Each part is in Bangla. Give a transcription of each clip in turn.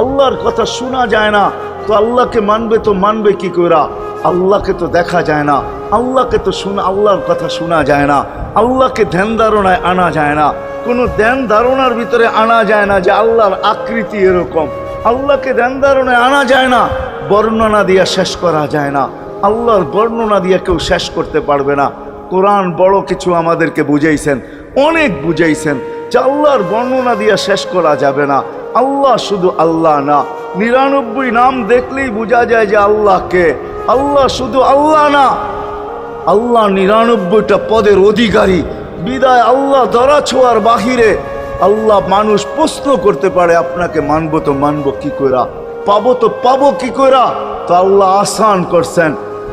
আল্লাহর কথা শোনা যায় না, তো আল্লাহকে মানবে, তো মানবে কি করা আল্লাহকে তো দেখা যায় না, আল্লাহকে তো শোনা, আল্লাহর কথা শোনা যায় না, আল্লাহকে ধ্যান ধারণায় আনা যায় না, কোনো ধ্যান ধারণার ভিতরে আনা যায় না যে আল্লাহর আকৃতি এরকম। আল্লাহকে ধ্যান ধারণায় আনা যায় না, বর্ণনা দিয়া শেষ করা যায় না, আল্লাহর বর্ণনা দিয়ে কেউ শেষ করতে পারবে না। কোরআন বড় কিছু আমাদেরকে বুঝাইছেন, অনেক বুঝাইছেন যে আল্লাহর বর্ণনা দিয়ে শেষ করা যাবে না। আল্লাহ শুধু আল্লাহ না। নিরানব্বই নাম দেখলেই বোঝা যায় যে আল্লাহকে আল্লাহ শুধু আল্লাহ না। আল্লাহ নিরানব্বইটা পদের অধিকারী। বিদায় আল্লাহ ধরা ছোঁয়ার বাহিরে। আল্লাহ মানুষ প্রশ্ন করতে পারে, আপনাকে মানবো তো মানবো কি করা পাবো তো পাবো কি করা তো আল্লাহ আসান করছেন।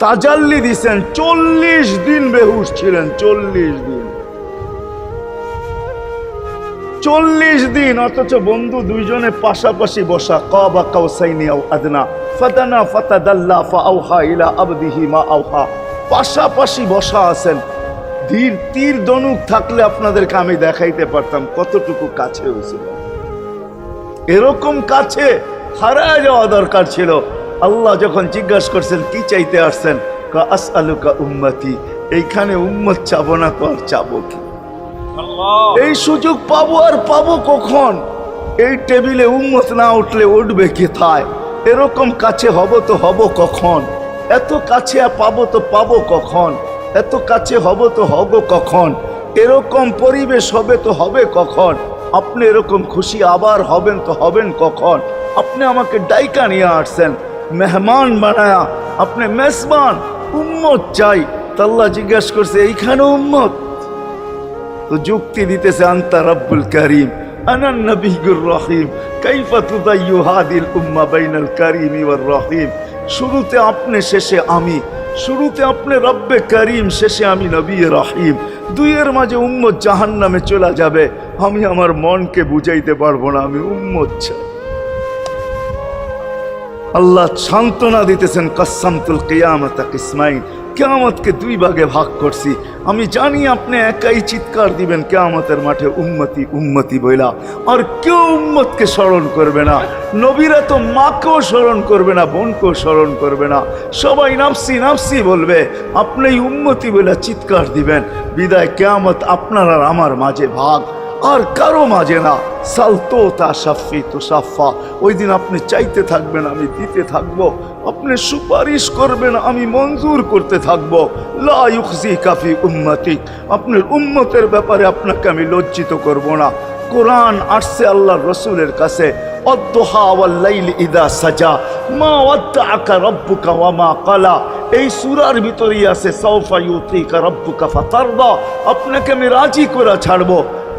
তাজাল্লি দিছেন, চল্লিশ দিন বেহুশ ছিলেন, চল্লিশ দিন। চল্লিশ দিন, অথচ বন্ধু দুইজনে পাশাপাশি বসা, কাবা কাউসাইনি আও আদনা, ফাদানা ফাতাদাল্লা ফাআউহা ইলা আবদিহি মা আউহা। পাশাপাশি বসা আছেন। ধীর তীর দনুক থাকলে আপনাদেরকে আমি দেখাইতে পারতাম কতটুকু কাছে হয়েছিল। এরকম কাছে হারায় যাওয়া দরকার ছিল। আল্লাহ যখন জিজ্ঞাসা করছেন কি চাইতে আসছেন? আস আলুকা উম্মতি এইখানে উম্মত চাবো না তো আর চাবো কি? এই সুযোগ পাবো আর পাবো কখন? এই টেবিলে উম্মত না উঠলে উঠবে কোথায় এরকম কাছে হব তো হব কখন? এত কাছে পাবো তো পাবো কখন? এত কাছে হব তো হব কখন? এরকম পরিবেশ হবে তো হবে কখন? আপনি এরকম খুশি আবার হবেন তো হবেন কখন? আপনি আমাকে ডাইকা নিয়ে আসছেন। মেহমান বানায়া, আপনি মেসমান উম্মত চাই। তাল্লা জিজ্ঞেস করছে, এইখানে উম্মত? তো যুক্তি দিতেছে, আন্তা রব্বুল করিম রহিম উম্মা করিম রহিম। শুরুতে আপনি, শেষে আমি। শুরুতে আপনি, রব্বে শেষে আমি রহিম। দুইয়ের মাঝে চলে যাবে। আমি আমার মনকে বুঝাইতে পারব না, আমি উম্মত চাই। আল্লাহ সান্ত্বনা দিতেছেন কাসামতুল কেয়ামত কিসমাইন। কেয়ামতকে দুই ভাগে ভাগ করছি। আমি জানি আপনি একাই চিৎকার দিবেন, কেয়ামতের মাঠে উম্মতি উম্মতি বইলা। আর কেউ উম্মতকে স্মরণ করবে না। নবীরা তো মাকেও স্মরণ করবে না, বোনকেও স্মরণ করবে না। সবাই নাফসি নাফসি বলবে, আপনি উম্মতি বইলা চিৎকার দিবেন। বিদায়, কেয়ামত আপনার আর আমার মাঝে ভাগ। আর কারও মাঝে না। সালতো তা সাফি তো সাফা। ওই দিন আপনি চাইতে থাকবেন, আমি দিতে থাকব। আপনি সুপারিশ করবেন, আমি মঞ্জুর করতে থাকব। লা ইউখজি কাফি উম্মতি। আপনার উম্মতের ব্যাপারে আপনাকে আমি লজ্জিত করব না। কোরআন আসছে আল্লাহর রসুলের কাছে ইদা সাজা। মা ওয়াদ্দাআকা রব্বুকা মা কালা এই সূরার ভিতরেই আছে, সাউফা ইউতিকা রব্বুকা ফাতারদা। আপনাকে আমি রাজি করে ছাড়বো।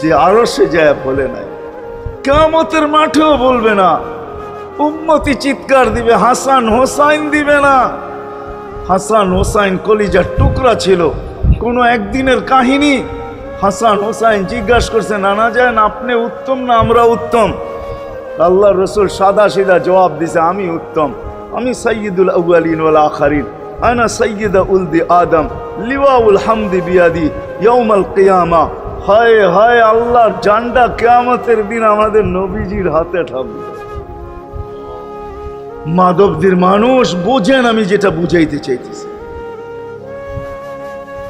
যে আরও সে যায় বলে নাই। কেমতের মাঠেও বলবে না। উম্মতি চিৎকার দিবে, হাসান হোসাইন দিবে না। হাসান হোসাইন কলিজার টুকরা ছিল, কোনো একদিনের কাহিনী। হাসান হোসাইন জিজ্ঞাসা করছে, নানা যান আপনি উত্তম না আমরা উত্তম? আল্লাহ রসুল সাদা সিধা জবাব দিছে, আমি উত্তম। আমি সৈয়দুল আউয়ালিন ওয়াল আখারিন। আনা সৈয়দা উলদি আদম, লিওয়াউল হামদি বিয়াদি ইয়ৌমাল কিয়ামা। হায় হায় আল্লাহর জান্ডা কিয়ামতের দিন আমাদের নবীজির হাতে থাকবে মাধবদের মানুষ বোঝেন আমি যেটা বুঝাইতে চাইতেছি।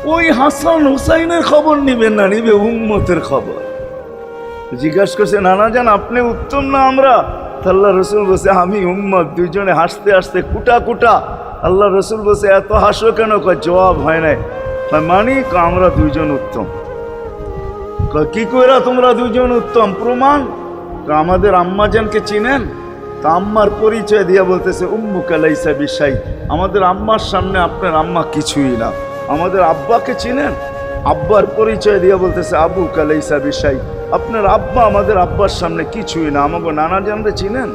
ওই হাসান হুসাইনের খবর নিবেন না, নিবে উম্মতের খবর। জিজ্ঞাসা করছে, নানা যান আপনি উত্তম না আমরা? আল্লাহ রসুল বসে আমি উম্মত, দুইজনে হাসতে হাসতে কুটা কুটা। আল্লাহ রসুল বসে এত হাসো কেন? জবাব হয় নাই। কয় মানি কয় আমরা দুইজন উত্তম। কি কইরা তোমরা দুজন উত্তম? প্রমাণ? আমাদের আম্মাজানকে চিনেন, তা আম্মার পরিচয় দিয়া বলতেছে উম্মু কালাইসা বিশাই। আমাদের আম্মার সামনে আপনার আম্মা কিছুই না। আমাদের আব্বাকে চিনেন? আব্বার পরিচয় দিয়া বলতেছে আবু কালাইসা বিশাই। আপনার আব্বা আমাদের আব্বার সামনে কিছুই না। আমাকে নানা জানতে চিনেন?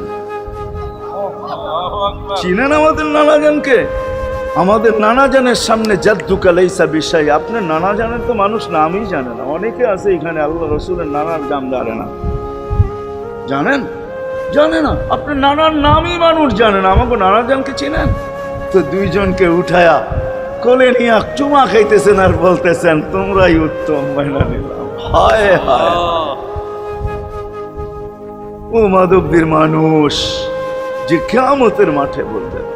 চিনেন আমাদের নানা জানকে? আমাদের নানা জানের সামনে জাদ্দু কালাইসা বিষয় আপনার নানা জানের তো মানুষ নামই জানে না। অনেকে আছে এখানে আল্লাহ রসুলের নানার দাম জানে না। জানেন? জানে না। আপনার নানার নামই মানুষ জানে না। আমাকে নানা জানকে চিনেন? তো দুইজনকে উঠায়া কোলে নিয়ে চুমা খাইতেছেন আর বলতেছেন, তোমরাই উত্তম মহিলা নিলাম। হায় হায়। ও মাধবদের মানুষ, যে কেয়ামতের মাঠে বলবেন।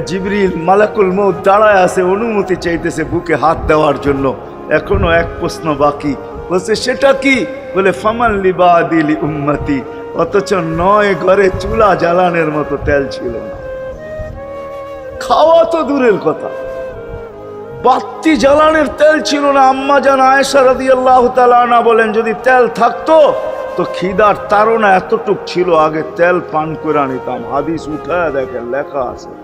জিবরিল মালাকুল মৌত দাঁড়ায় আছে, অনুমতি চাইতেছে বুকে হাত দেওয়ার জন্য। এখনও এক প্রশ্ন বাকি। বলছে, সেটা কি? বলে, ফামান লিবা দিলি উম্মতি। অথচ নয় ঘরে চুলা জ্বালানের মতো তেল ছিল না। খাওয়া তো দূরের কথা। বাত্তি জ্বালানের তেল ছিল না। আম্মা জান আয়েশা রাদিয়াল্লাহু তাআলা না বলেন, যদি তেল থাকতো, তো খিদার তারা এতটুক ছিল, আগে তেল পান করে নিতাম হাদিস উঠায় দেখেন, লেখা আছে।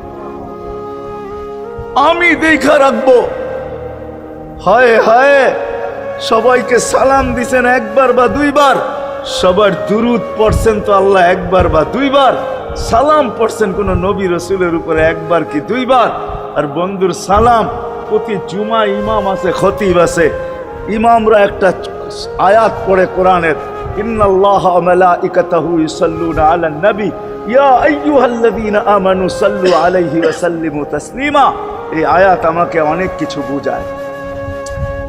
আমি দেখা রাখব। হায় হায়, সবাইকে সালাম দিছেন একবার বা দুইবার। সবার দুরুদ পড়ছেন তো আল্লাহ একবার বা দুইবার। সালাম পড়ছেন কোন নবী রসুলের উপরে একবার কি দুইবার? আর বন্ধুর সালাম, প্রতি জুমা ইমাম আছে, খতিব আছে। ইমামরা একটা আয়াত পড়ে কোরআনের, ইন্নাল্লাহ নবী ইয়া আমানু সাল্লু আলাইহি ওয়া তাসলিমা। এই আয়াত আমাকে অনেক কিছু বোঝায়।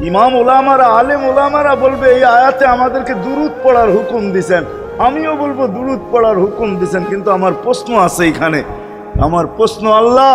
ইমাম ওলামারা আলেম ওলামারা বলবে, এই আয়াতে আমাদেরকে দুরুদ পড়ার হুকুম দিছেন। আমিও বলব, দুরুদ পড়ার হুকুম দিছেন, কিন্তু আমার প্রশ্ন আছে এখানে। আমার প্রশ্ন আল্লাহ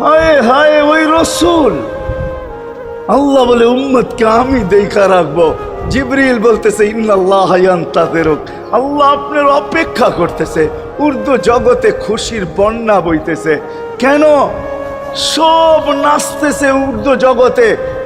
হায় হায় ওই রসুল। আল্লাহ বলে, উম্মতকে আমি দেখা রাখব। জিবরিল বলতেছে, ইন্নাল্লাহ ইয়ান্তাদেরক আল্লাহ আপনার অপেক্ষা করতেছে। উর্দু জগতে খুশির বন্যা বইতেছে। কেন? সব নাচতেছে উর্দু জগতে।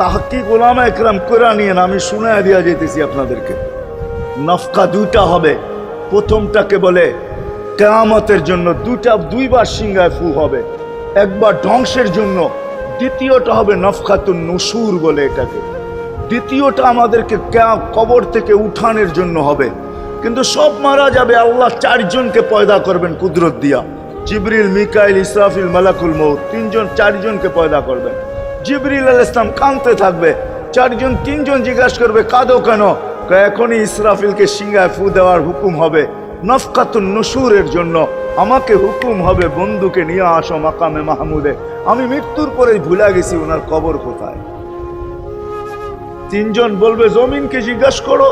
তাহাকি গোলামা একরাম করে নিয়ে আমি শুনে দিয়া যেতেছি আপনাদেরকে। নফকা দুইটা হবে। প্রথমটাকে বলে, কেয়ামতের জন্য দুইটা, দুইবার সিংহায় ফু হবে। একবার ধ্বংসের জন্য, দ্বিতীয়টা হবে নফকাতুন নসুর বলে এটাকে। দ্বিতীয়টা আমাদেরকে কবর থেকে উঠানের জন্য হবে। কিন্তু সব মারা যাবে, আল্লাহ চারজনকে পয়দা করবেন কুদরত দিয়া। জিবরিল, মিকাইল, ইসরাফিল, মালাকুল মৌ তিনজন, চারজনকে পয়দা করবেন। জিবরিল আল ইসলাম কাঁদতে থাকবে। চারজন, তিনজন জিজ্ঞাসা করবে, কাঁদো কেন? এখনই ইসরাফিলকে সিংহায় ফু দেওয়ার হুকুম হবে নফকাতুন নসুরের জন্য। আমাকে হুকুম হবে বন্ধুকে নিয়ে আসো মাকামে মাহমুদে। আমি মৃত্যুর পরে ভুলে গেছি ওনার কবর কোথায়। তিনজন বলবে, জমিনকে জিজ্ঞাসা করো।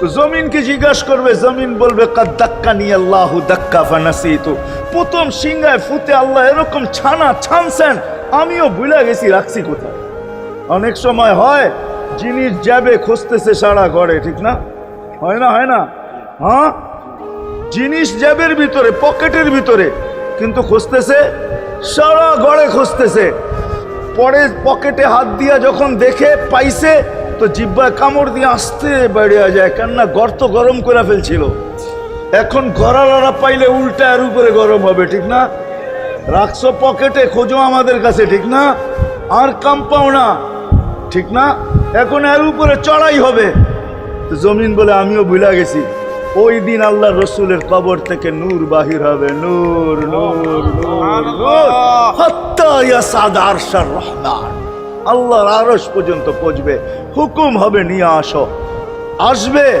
তো জমিনকে জিজ্ঞাসা করবে, জমিন বলবে, কাদ দাক্কা নিয়ে আল্লাহ দাক্কা ফানাসি তো প্রথম সিংহায় ফুতে আল্লাহ এরকম ছানা ছানছেন, আমিও ভুলে গেছি রাখছি কোথায়। অনেক সময় হয়, জিনিস যাবে, খুঁজতেছে সারা ঘরে, ঠিক না? হয় না হয় না? হ্যাঁ? জিনিস জ্যাবের ভিতরে, পকেটের ভিতরে, কিন্তু খুঁজতেছে, সারা ঘরে খুঁজতেছে। পরে পকেটে হাত দিয়া যখন দেখে, পাইছে, তো জিব্বায় কামড় দিয়ে আসতে বেরিয়ে যায়, কেননা গর্ত গরম করে ফেলছিল। এখন গড়ালড়া পাইলে উল্টা এর উপরে গরম হবে ঠিক না? রাখছো পকেটে খোঁজো আমাদের কাছে ঠিক না? আর কাম পাও না ঠিক না? এখন এর উপরে চড়াই হবে। জমিন বলে আমিও ভুলা গেছি। ওই দিন আল্লাহ রসুলের কবর থেকে নূর বাহির হবে। নূর নূর রহমান। আল্লাহর আরশ পর্যন্ত পৌঁছবে। হুকুম হবে নিয়ে আসো। আসবে।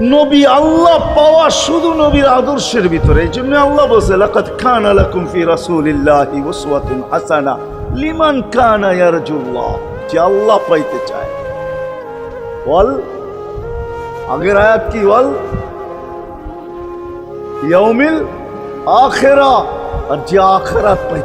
নবী আল্লাহ পাওয়া শুধু নবীর আদর্শের ভিতরে। এই জন্য আল্লাহ বলছে, লাকাদ কানা লাকুম ফি রাসূলিল্লাহি উসওয়াতুন হাসানা লিমান কানা ইয়ারজুল্লাহ। যে আল্লাহ পাইতে চায়। বল আগের আয়াত কি? বল ইয়ৌমিল আখেরা। আর যে আখেরাত পাই